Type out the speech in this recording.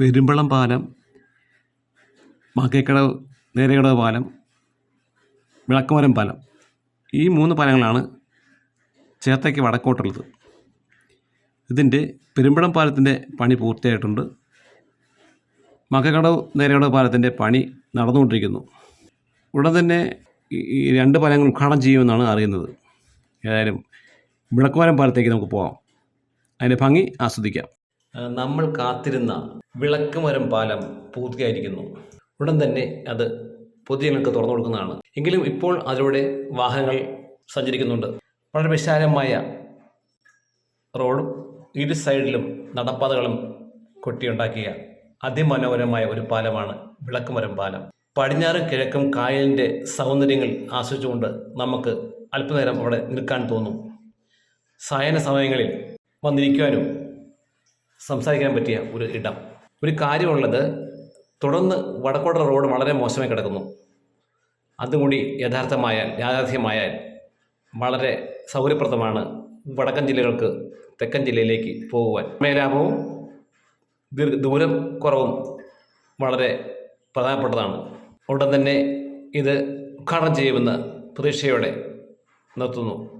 പെരുമ്പളം പാലം മാക്കേക്കടവ് നേരേക്കടവ് പാലം വിളക്കുമരം പാലം. ഈ മൂന്ന് പാലങ്ങളാണ് ചേർത്തയ്ക്ക് വടക്കോട്ടുള്ളത്. ഇതിന്റെ പെരുമ്പളം പാലത്തിന്റെ പണി പൂർത്തിയായിട്ടുണ്ട്. മക്കക്കടവ് നേരേക്കടവ് പാലത്തിന്റെ പണി നടന്നുകൊണ്ടിരിക്കുന്നു. ഉടൻ തന്നെ ഈ രണ്ട് പാലങ്ങൾ ഉദ്ഘാടനം ചെയ്യുമെന്നാണ് അറിയുന്നത്. ഏതായാലും വിളക്കുമരം പാലത്തേക്ക് നമുക്ക് പോകാം അതിന്റെ ഭംഗി ആസ്വദിക്കാം. നമ്മൾ കാത്തിരുന്ന വിളക്കുമരം പാലം പൂർത്തിയായിരിക്കുന്നു. ഉടൻ തന്നെ അത് പൊതുജനങ്ങൾക്ക് തുറന്നു കൊടുക്കുന്നതാണ്. എങ്കിലും ഇപ്പോൾ അതിലൂടെ വാഹനങ്ങൾ സഞ്ചരിക്കുന്നുണ്ട്. വളരെ വിശാലമായ റോഡും ഇരു സൈഡിലും നടപ്പാതകളും കൊട്ടിയുണ്ടാക്കിയ അതിമനോഹരമായ ഒരു പാലമാണ് വിളക്കുമരം പാലം. പടിഞ്ഞാറ് കിഴക്കും കായലിന്റെ സൗന്ദര്യങ്ങൾ ആസ്വദിച്ചുകൊണ്ട് നമുക്ക് അല്പനേരം അവിടെ നിൽക്കാൻ തോന്നും. സായന സമയങ്ങളിൽ വന്നിരിക്കുവാനും സംസാരിക്കാൻ പറ്റിയ ഒരു ഇടം. ഒരു കാര്യമുള്ളത് തുടർന്ന് വടക്കോട്ട റോഡ് വളരെ മോശമായി കിടക്കുന്നു. അതുകൂടി യഥാർത്ഥമായാൽ യാഥാർത്ഥ്യമായാൽ വളരെ സൗകര്യപ്രദമാണ് വടക്കൻ ജില്ലകൾക്ക് തെക്കൻ ജില്ലയിലേക്ക് പോകുവാൻ. മേലാഭവും ദൂരം കുറവും വളരെ പ്രധാനപ്പെട്ടതാണ്. ഉടൻ തന്നെ ഇത് ഉദ്ഘാടനം ചെയ്യുമെന്ന് പ്രതീക്ഷയോടെ നിർത്തുന്നു.